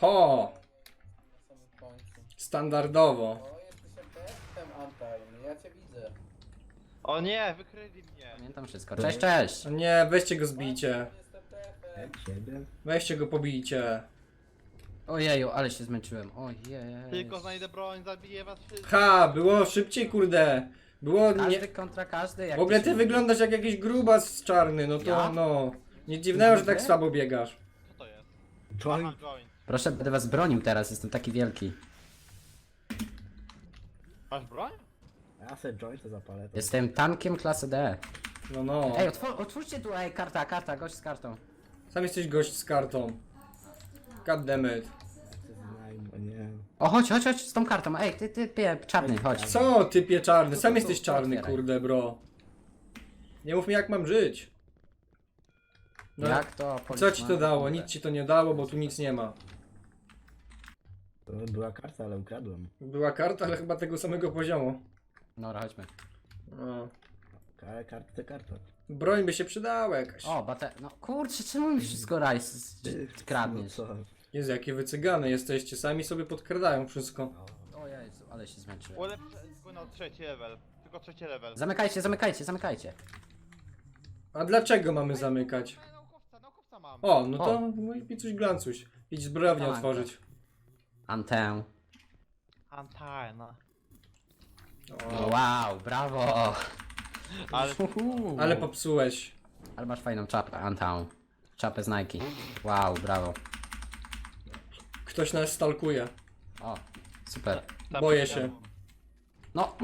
Ho! Na samym końcu. Standardowo. O, jesteś Antaj, ja cię widzę. O nie, wykryli mnie. Pamiętam wszystko. Cześć, cześć! No Nie, weźcie go zbijcie. Jak siebie? Weźcie go pobijcie. Ojeju, ale się zmęczyłem. Ojej. Tylko znajdę broń, zabiję was wszystkich. Ha, było szybciej, kurde. Było nie... Każdy kontra każdy. Jak W ogóle to ty wyglądasz jak jakiś grubas czarny, no to Ja? no. Nie dziwnego, że tak słabo biegasz. Join. Proszę, będę was bronił teraz, jestem taki wielki. Masz broń? Ja se joint to zapalę. To Jestem tankiem klasy D. No no. Ej, otwór, otwórzcie tu, ej, karta, karta, gość z kartą. Sam jesteś gość z kartą. God damn it. znajm, o nie. O, chodź, chodź, chodź z tą kartą. Ej, ty, ty, pie, czarny, chodź. Co typie czarny? Sam jesteś czarny, kurde, bro. Nie mów mi jak mam żyć. No, Jak to? Co ci to dało? Nic ci to nie dało, bo tu nic nie ma. To była karta, ale ukradłem. Była karta, ale chyba tego samego poziomu. Dobra, chodźmy. No. Ale karta to karta. Broń by się przydała jakaś. O, bate... No kurczę, czemu mi wszystko rajs kradniesz? No co? Jezu, jakie wycygane jesteście. Sami sobie podkradają wszystko. O Jezu, ale się zmęczyłem. Ulepszę płynął trzeci level. Tylko trzeci level. Zamykajcie, zamykajcie, zamykajcie. A dlaczego mamy zamykać? Ej, naukowca, naukowca mam. O, no to no i picuś glancuś. Idź zbrojownię Tak. otworzyć. Antę. Antajna. O, Wow, brawo! Ale Uhu. ale popsułeś. Ale masz fajną czapę, Antę. Czapę z Nike. Wow, brawo. Ktoś nas stalkuje. O, super. tam Boję się. No,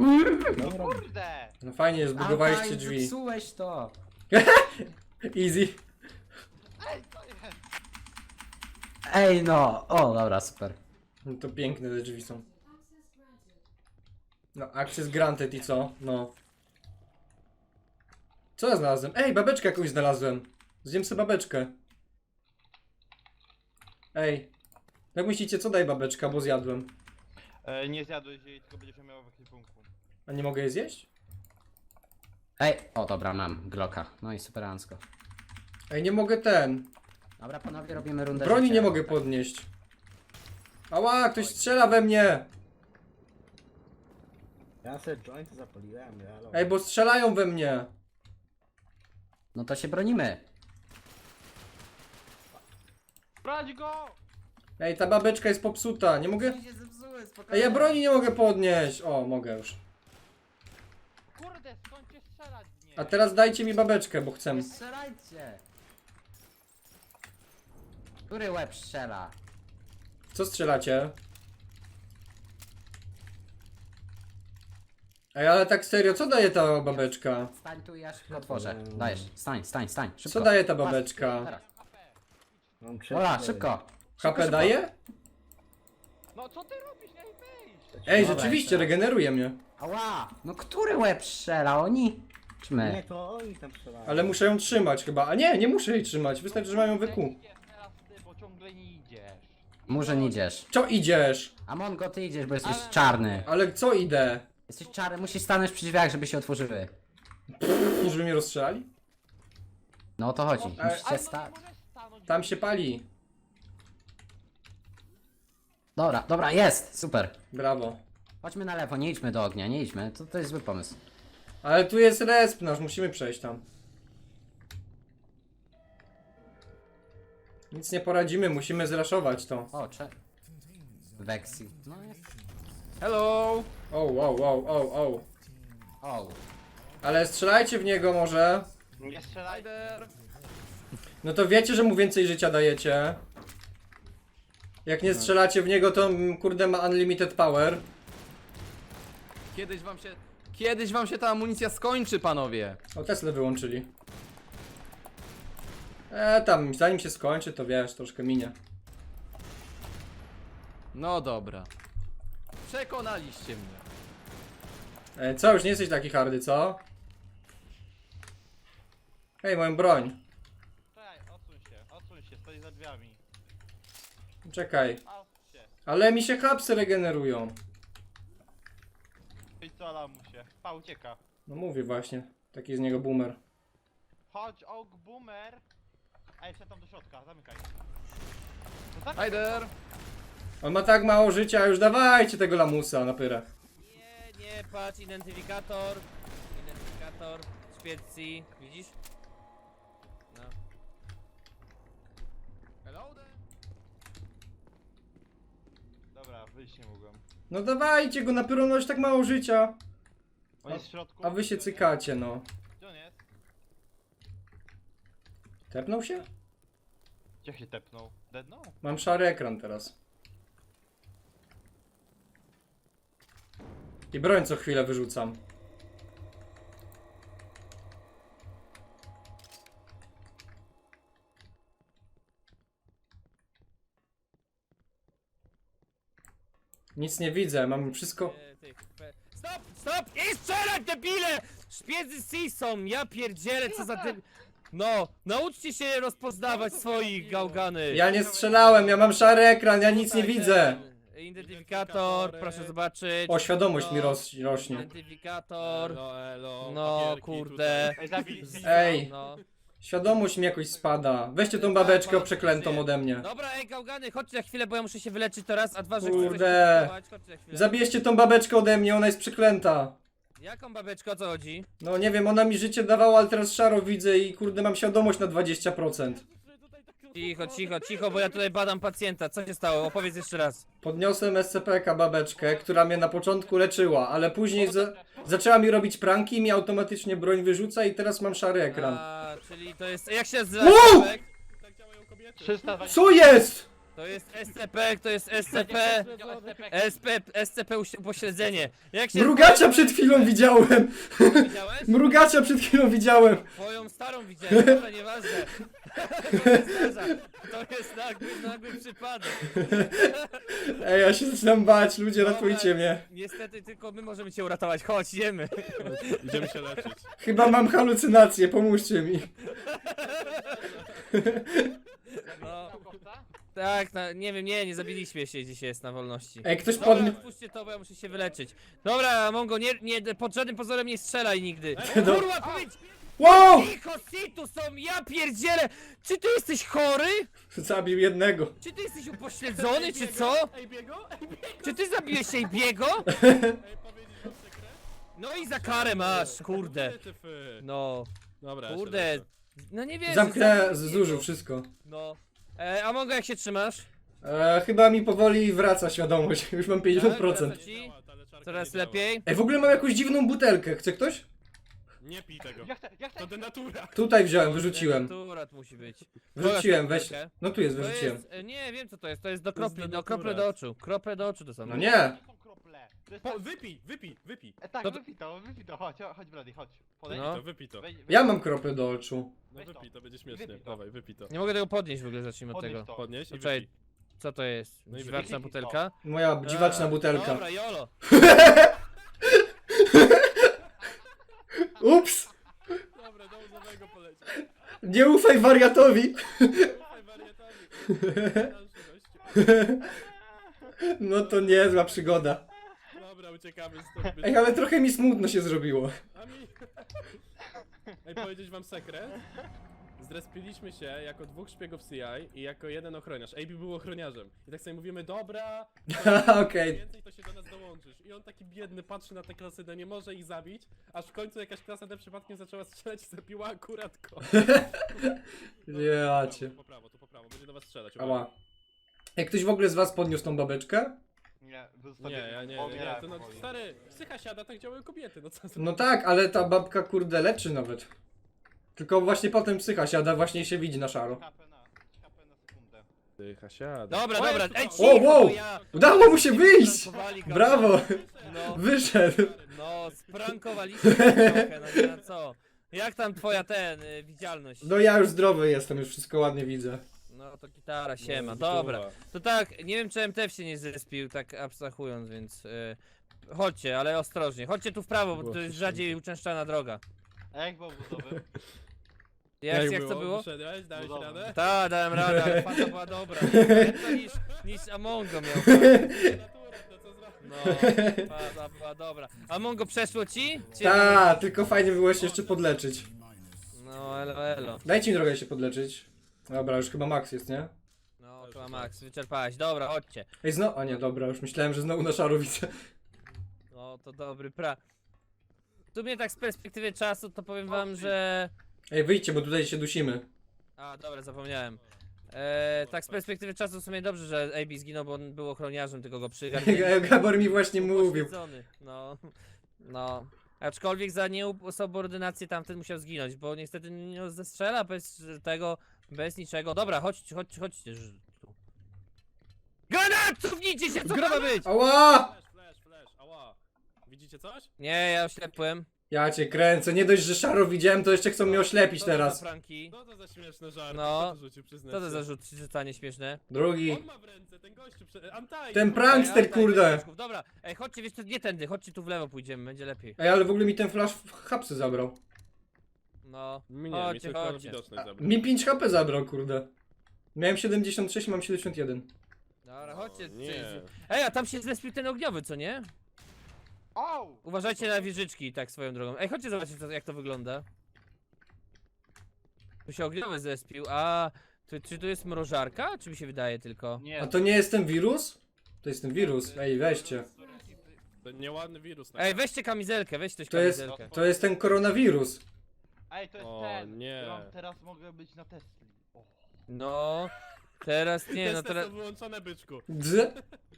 Dobra, Kurde! No fajnie, zbudowaliście Antaj, drzwi. zepsułeś to. Easy. Ej, co jest? Ej no, o dobra, super. No to piękne te drzwi są. No, access granted i co? No. Co ja znalazłem? Ej, babeczkę jakąś znalazłem. Zjem sobie babeczkę. Ej. Jak myślicie, co daje babeczka, bo zjadłem. E, nie zjadłeś jej, tylko będziesz ją miał w ekwipunku. A nie mogę jej zjeść? Ej, o dobra, mam Glocka. No i superancko. Ej, nie mogę ten. Dobra, panowie, robimy rundę Broni życia. nie mogę podnieść. Ała, ktoś strzela we mnie! Ja se joint zapaliłem, ja Ej, bo strzelają we mnie! No to się bronimy. Brać go! Ej, ta babeczka jest popsuta, nie mogę... się zepsuły, spokojnie. Ej, ja broni nie mogę podnieść! O, mogę już. Kurde, skończcie strzelać w nie! A teraz dajcie mi babeczkę, bo chcę. Nie strzelajcie. Który łeb strzela? Co strzelacie? Ej, ale tak serio, co daje ta babeczka? Stań tu i ja szybko otworzę. Dajesz, stań, stań, stań, szybko. Co daje ta babeczka? Teraz. Mam cztery. szybko. HP szybko. daje? No co ty robisz? Ej! Ej, Dobra, rzeczywiście, jeszcze raz. regeneruje mnie. Ała! No który łeb strzela? Oni? Czy Nie, my? to oni tam strzelają. Ale muszę ją trzymać chyba. A nie, nie muszę jej trzymać, wystarczy, że mają wyku. Idziesz teraz ciągle nie idziesz. Może nie idziesz. Co idziesz? A Mongo, ty idziesz, bo jesteś Ale- czarny. Ale co idę? Jesteś czarny, musisz stanąć przy drzwiach, żeby się otworzyły. I żeby mnie rozstrzelali? No o to chodzi. Musicie Ale no stać. możesz stanąć. Tam się pali. Dobra, dobra, jest! Super. Brawo. Chodźmy na lewo, nie idźmy do ognia, nie idźmy. To, to jest zły pomysł. Ale tu jest resp nasz, musimy przejść tam. Nic nie poradzimy, musimy zraszować to. O, cze... Vexi. No jest. Hello! O, wow, wow, wow, wow. O. Ale strzelajcie w niego może. Nie strzelaj. Spider! No to wiecie, że mu więcej życia dajecie. Jak nie strzelacie w niego, to mm, kurde ma unlimited power. Kiedyś wam się... Kiedyś wam się ta amunicja skończy, panowie! O, Tesla wyłączyli. E, tam, zanim się skończy, to wiesz, troszkę minie. No dobra. Przekonaliście mnie. E, co, już nie jesteś taki hardy, co? Hej, moją broń. Czekaj, odsuń się, odsuń się, stoi za drzwiami. Czekaj. Się. Ale mi się hapsy regenerują. I co lamu się? Pa, ucieka. No mówię właśnie. Taki z niego boomer. Chodź, og, boomer. Ej, wszedł tam do środka, zamykaj. Tak, Spider! On ma tak mało życia, już dawajcie tego lamusa na pyrę. Nie, nie, patrz, identyfikator. Identyfikator, szpiecji, widzisz? No. Hello there. Dobra, wyjść nie mogłem. No dawajcie go na pyrę, on ma już tak mało życia. On jest w środku. A wy się cykacie, no. jest? Gdzie on jest? Tepnął się? Gdzie się tepnął? Deadnął? Mam szary ekran teraz. I broń co chwilę wyrzucam. Nic nie widzę, mam wszystko. E, tych, pe- Stop, stop! I strzelać, debile! Szpiedzy C są, ja pierdzielę, co za ty... No, nauczcie się rozpoznawać swoich gałgany. Ja nie strzelałem, ja mam szary ekran, ja nic nie widzę. Identyfikator, proszę zobaczyć. O, świadomość mi ros rośnie. Identyfikator. Elo, elo, No, papierki kurde. Ej, No. świadomość mi jakoś spada. Weźcie tą babeczkę przeklętą ode mnie. Dobra, ej, gałgany, chodźcie na chwilę, bo ja muszę się wyleczyć teraz, a dwa, że Kurde. chcę coś spróbować. Chodźcie na chwilę. Zabierzcie tą babeczkę ode mnie, ona jest przeklęta. Jaką babeczkę, o co chodzi? No nie wiem, ona mi życie dawała, ale teraz szaro widzę i kurde mam świadomość na 20%. Cicho, cicho, cicho, bo ja tutaj badam pacjenta. Co się stało? Opowiedz jeszcze raz. Podniosłem SCP-ka babeczkę, która mnie na początku leczyła, ale później za zaczęła mi robić pranki i mi automatycznie broń wyrzuca i teraz mam szary ekran. A, czyli to jest. Jak się nazywa? Wow! SCP? 320. Co jest? To jest SCP, to jest SCP. SP, SCP uś- upośledzenie. Jak się Mrugacza przed chwilą widziałem! widziałeś? Mrugacza przed chwilą widziałem! Twoją starą widziałem, dobra, nieważne. To się zdarza. To jest nagły, nagły przypadek. Ej, ja się zaczynam bać, ludzie Dobra, ratujcie mnie. Niestety tylko my możemy cię uratować. Chodź, idziemy. Idziemy się leczyć. Chyba mam halucynacje, pomóżcie mi. No. Tak, no, nie wiem, nie, nie zabiliśmy się, dzisiaj jest na wolności. Ej, ktoś Dobra, podnie... odpuśćcie to, bo ja muszę się wyleczyć. Dobra, Mongo, nie, nie, pod żadnym pozorem nie strzelaj nigdy. Do- Kurwa, powiedz, Wow! cicho, tu są, ja pierdzielę! Czy ty jesteś chory? Zabił jednego. Czy ty jesteś upośledzony, czy co? Ej, biego? Ej, biego! Czy ty zabiłeś się i biego? Ej, powiedzieć wam sekret? No i za karę masz, kurde. No, Dobra, ja się kurde. leczę. No nie wiem. Zamknę, zużył wszystko. No. E, a Mongo, jak się trzymasz? E, chyba mi powoli wraca świadomość, już mam 50%. Wraca ci? Działa, ta leczarka Coraz lepiej? Ej, w ogóle mam jakąś dziwną butelkę, chce ktoś? Nie pij tego. Ja chcę, ja chcę! To denatura. Tutaj wziąłem, wyrzuciłem. Denaturat musi być. Wyrzuciłem, weź. No tu jest, To wyrzuciłem. jest, e, nie wiem co to jest, to jest do kropli, do krople do oczu. Krople do oczu to są. No nie. To krople. Jest Po, tak... wypij, wypij, wypij. E, tak, to- wypij to, wypij to, chodź, chodź Brady, chodź. Podejdź. No. To wypij to. Ja mam kropę do oczu. No Weź to. wypij, to będzie śmiesznie. Wypij to. Dawaj, wypij to. Nie mogę tego podnieść w ogóle, zacznijmy od Podnieś tego. to. Podnieś i Poczekaj, wypij. co to jest? No i Dziwaczna wypij. butelka? Moja dziwaczna A, butelka. Dobra, jolo. Ups! Dobra, do łzowego. Nie ufaj wariatowi! No to niezła przygoda. Dobra, uciekamy stąd. Ej, ale trochę mi smutno się zrobiło. A mi... Ej, powiedzieć wam sekret? Zrespiliśmy się jako dwóch szpiegów CI i jako jeden ochroniarz. AB był ochroniarzem. I tak sobie mówimy, dobra, Okej. więcej to się do nas dołączysz. I on taki biedny patrzy na te klasy D, nie może ich zabić, aż w końcu jakaś klasa D przypadkiem zaczęła strzelać i zabiła akurat go. Ja cię. Tu po prawo, tu po prawo, będzie do was strzelać. Ała. Jak ktoś w ogóle z was podniósł tą babeczkę? Nie, Nie, zostawię. ja nie, nie, to no, stary, psycha siada, tak działają kobiety, no co. No tak, ale ta babka kurde leczy nawet. Tylko właśnie potem psycha siada, właśnie się widzi na szaro. HP na, HP na sekundę. Psycha siada. Dobra, O, dobra, jest ej, cicho, O, wow! bo ja... Udało mu się wyjść! Sprankowali go. Brawo! No, Wyszedł! no, sprankowaliśmy go trochę, no nie co. Jak tam twoja ten, y, widzialność? No ja już zdrowy jestem, już wszystko ładnie widzę. No to gitara, siema, No, dobra. gituwa. To tak, nie wiem czy MTF się nie zespił, tak abstrahując, więc... Y, chodźcie, ale ostrożnie. Chodźcie tu w prawo, bo to jest rzadziej uczęszczana droga. A jak było budowy? Jak, jak to było? Wyszedłeś, dałeś radę? Ta, dałem radę, ale fata była dobra. Lepsza niż, niż Amongo miał. Natura, no co zrobić? No, fata była dobra. Amongo przeszło ci? Czy- Ta, tylko fajnie było się jeszcze podleczyć. No, elo, elo. Dajcie mi drogę się podleczyć. Dobra, już chyba max jest, nie? No, jest Max, wyczerpałeś. Dobra, chodźcie. Ej, znowu, a nie, dobra, już myślałem, że znowu na szarowicę. No to dobry pra. Tu mnie tak z perspektywy czasu to powiem wam, że... Ej, wyjdźcie, bo tutaj się dusimy. A, dobra, zapomniałem. Eee, tak z perspektywy czasu w sumie dobrze, że AB zginął, bo on był ochroniarzem, tylko go przygarnęli. Gabor mi właśnie mówił. No, no. Aczkolwiek za nieusubordynację tamten musiał zginąć, bo niestety nie zestrzela bez tego, bez niczego. Dobra, chodźcie, chodźcie, chodźcie. że tu. Granat! Cofnijcie się, co to ma być? Ała! Flash, flash, flash, ała. Widzicie coś? Nie, ja oślepłem. Ja cię kręcę, nie dość, że szaro widziałem, to jeszcze chcą mnie oślepić Co to za teraz. pranki? No to za śmieszne żarty, No. kto to rzucił, przyznać Co to się? za rzut, rzucanie śmieszne? Drugi. On ma w ręce, ten gościu, prze... Antaj! Ten Ej, prankster, Antaj, kurde. Dobra, ej, chodźcie, wiesz co, nie tędy, chodźcie tu w lewo pójdziemy, będzie lepiej. Ej, ale w ogóle mi ten flash w hapsy zabrał. No, Mnie, mi chodźcie, tylko chodźcie. widoczność zabrał. Mi 5 HP zabrał, kurde. Miałem 76, mam 71. Dobra, chodźcie. O, ty- nie. Ej, a tam się zlespił ten ogniowy, co nie? Au! Uważajcie na wieżyczki, tak swoją drogą. Ej, chodźcie zobaczyć, co- jak to wygląda. Tu się ogniowy zespił, a... Tu, czy tu jest mrożarka? Czy mi się wydaje tylko? Nie. A to nie jest ten wirus? To jest ten wirus. Ej, weźcie. To nieładny wirus. na Ej, weźcie kamizelkę, weź ktoś To jest, kamizelkę. to jest ten koronawirus. Ej, to jest O, ten. nie. którą Teraz mogę być na Tesli. O. No... Teraz nie, no Testy teraz... są wyłączone, byczku. Dz.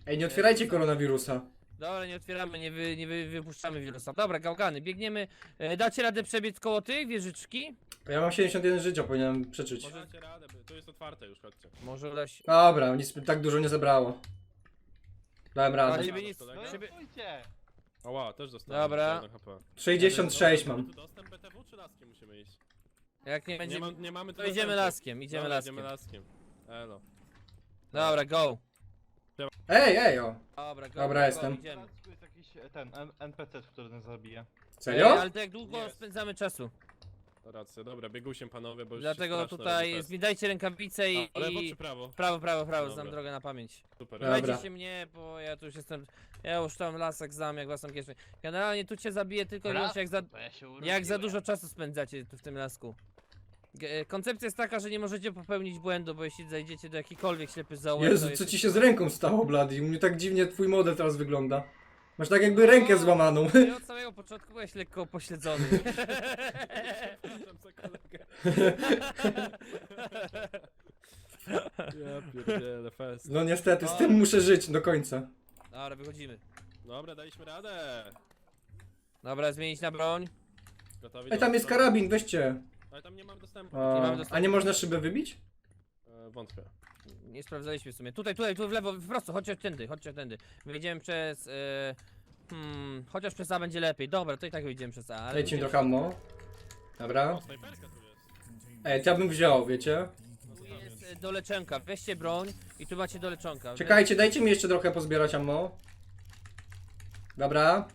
Ej, nie otwierajcie koronawirusa. Dobra, nie otwieramy, nie, wy, nie wy, wypuszczamy wirusa. Dobra, gałgany, biegniemy. E, dacie radę przebiec koło tych wieżyczki? Ja mam 71 życia, powinienem przeczyć. Może dacie radę, by- to jest otwarte już, chodźcie. Może uda się... Dobra, nic tak dużo nie zabrało. Dałem radę. ciebie nic... kolega? No i stójcie! Ała, też dostałem. Dobra. jeden HP. 66 Mamy mam. tu dostęp BTW czy laskiem musimy iść? Jak nie będzie... Nie, ma, nie mamy tu To idziemy dostępu. laskiem, idziemy Dobra, laskiem. Idziemy laskiem. Elo. Dobra, go. Ej, ej, o. Dobra, go, Dobra, go, jestem. Go, idziemy. Jest jakiś e, ten N- NPC, który nas zabije. Ej, Serio? ale to jak długo Jest. spędzamy czasu? Racja, dobra, biegusiem panowie, bo już Dlatego się tutaj robi rękawice i, fest. A, lewo i czy prawo? prawo, prawo, prawo, Dobra. znam drogę na pamięć. Super. Dobra. Słuchajcie się mnie, bo ja tu już jestem, ja już tam lasek znam jak własną kieszeń. Generalnie tu cię zabiję tylko i wyłącznie jak za, To ja się jak za urodziłem. dużo czasu spędzacie tu w tym lasku. E, Koncepcja jest taka, że nie możecie popełnić błędu, bo jeśli zajdziecie do jakikolwiek ślepy zaułek, Jezu, to co jest- ci się z ręką stało, Blady? U mnie tak dziwnie twój model teraz wygląda. Masz tak jakby rękę złamaną. Ty od samego początku byłeś lekko pośledzony. Przepraszam za kolegę. Ja pierdzielę, fest. No niestety, z tym muszę żyć do końca. Dobra, wychodzimy. Dobra, daliśmy radę. Dobra, zmienić na broń. Gotowi Ej, tam jest karabin, weźcie. Ale tam nie mam dostępu. O, mam dostępu. a nie można szybę wybić? E, wątpię. Nie sprawdzaliśmy w sumie. Tutaj, tutaj, tu w lewo, w prosto, chodźcie tędy, chodźcie tędy. Wyjdziemy przez. E, hmm, chociaż przez A będzie lepiej. Dobra, to i tak wyjdziemy przez A. Ale Dajcie mi wyjdziemy trochę ammo. Dobra. O, snajperka tu jest. Ej, to ja bym wziął, wiecie? Tu jest do leczonka. Weźcie broń i tu macie do leczonka. Czekajcie, dajcie mi jeszcze trochę pozbierać ammo. Dobra.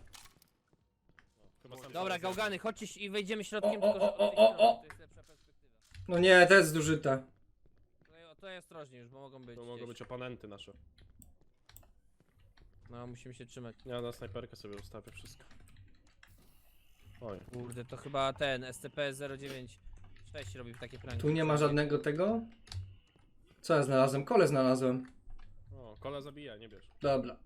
Chyba sam Dobra, gałgany, chodźcie i wejdziemy środkiem, O, o, tylko że o, o, o, strony, to jest lepsza perspektywa. No nie, to jest zużyte. Tutaj, ostrożnie już, bo mogą być. To mogą gdzieś. być oponenty nasze. No, musimy się trzymać. Ja na snajperkę sobie ustawię wszystko. Oj. Kurde, to chyba ten SCP-096 robi takie pranki. Tu nie ma żadnego tego? Co ja znalazłem? Kole znalazłem. O, kola zabija, nie bierz. Dobra.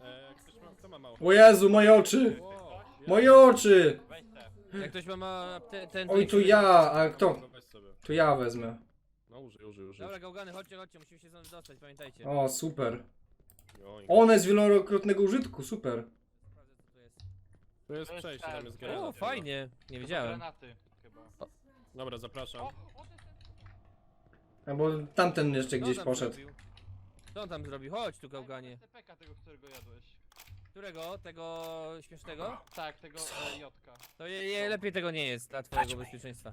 E, ktoś ma, kto ma mało? O Jezu, moje oczy! Wow, Moje oczy! Weź te. Jak ktoś ma, ma te, ten... Oj, tu ja, a kto? No weź sobie. Tu ja wezmę. No użyj, użyj, użyj. Dobra, gałgany, chodźcie, chodźcie, musimy się stąd dostać, pamiętajcie. O, super. Oj. One jest wielokrotnego użytku, super. Sprawdzę, co tu jest. Tu jest To jest przejście, tam jest granat. O, fajnie, nie wiedziałem. Granaty chyba. Dobra, zapraszam. O, o, ten- A bo tamten jeszcze Co on gdzieś tam poszedł. zrobił? Co on tam zrobił? Chodź tu, gałganie. SCP-ka tego, którego jadłeś. Którego? Tego śmiesznego? Tak, tego e, Jotka. To je, je, lepiej tego nie jest dla twojego bezpieczeństwa.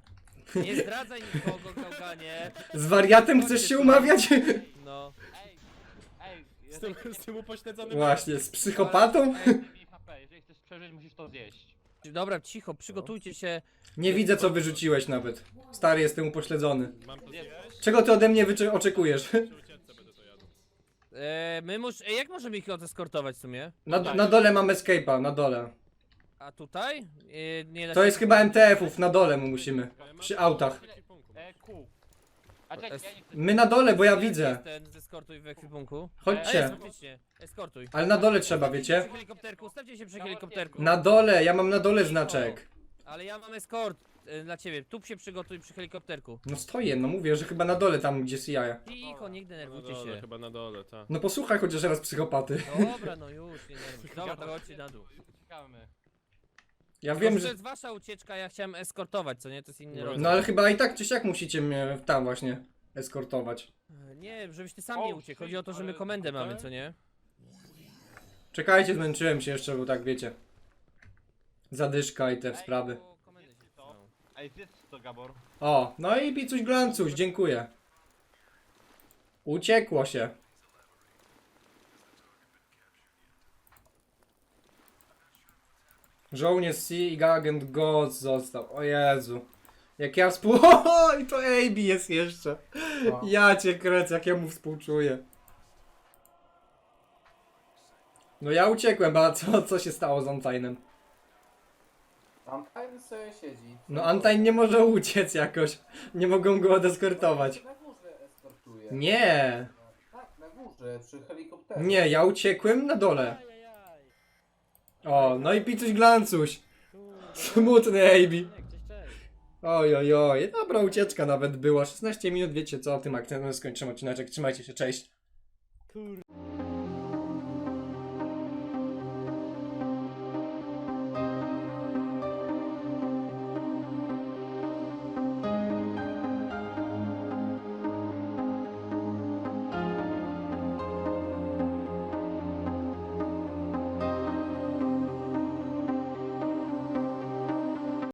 Nie zdradzaj nikogo, gałganie. Z wariatem chcesz się umawiać? No. Ej, ej, Z tym, jeżeli z tym upośledzonym... Właśnie, z psychopatą? Ej, HP, jeżeli chcesz przeżyć, musisz to zjeść. Dobra, cicho, przygotujcie się. Nie widzę co wyrzuciłeś nawet. Stary, jestem upośledzony. Mam to zjeść? Czego ty ode mnie oczekujesz? Przy ucieczce będę to jadł. E, my mus... e, Jak możemy ich odeskortować w sumie? Na, na dole mam escape'a, na dole. A tutaj? E, nie da To się- jest chyba MTF-ów, na dole my musimy. E, Przy autach. 30 punktów. E, Q. A czekaj, Es- ja nie chcę... My na dole, bo ja widzę. jest ten z eskortuj w ekwipunku? Ej, Chodźcie. faktycznie, eskortuj. Ale na dole trzeba, wiecie? Przy helikopterku, stawcie się przy helikopterku. Na dole, ja mam na dole znaczek. Ale ja mam eskort y, dla ciebie. Tu się przygotuj przy helikopterku. No stoję, no mówię, że chyba na dole tam gdzie CIA. Cicho, nie Na denerwujcie dole, się. chyba na dole, tak. No posłuchaj chociaż raz psychopaty. Dobra, no już, nie denerwuj. Dobra, to chodźcie na dół. Uciekamy. Ja Wiem, wiem, to że... jest wasza ucieczka, ja chciałem eskortować, co nie? To jest inny No, rodzaj. No ale chyba i tak czy siak musicie mnie tam właśnie eskortować. E, Nie, żebyś ty sam nie O, uciekł. Chodzi o to, że my ale komendę mamy, co nie? Czekajcie, zmęczyłem się jeszcze, bo tak wiecie. Zadyszka i te sprawy. bo komendy się To? wstaną. Ej, zjedz to, Gabor. O, no i picuś glancuś, dziękuję. Uciekło się. Żołnierz C i agent God został. O Jezu. Jak ja współ... O, i to AB jest jeszcze. O. Ja cię kręcę, jak ja mu współczuję. No ja uciekłem, a co, co się stało z Untine'em? Sobie siedzi. No Untine nie może uciec jakoś. Nie mogą go odeskortować. Na górze eskortuje. Nie. Tak, na górze, przy helikopterze. Nie, ja uciekłem na dole. Ajajaj. O, no i picuś glancuś. Smutny AB. Cześć, cześć. Oj, oj, oj. Dobra ucieczka nawet była. 16 minut, wiecie co, tym akcentem skończymy odcineczek. Trzymajcie się, cześć.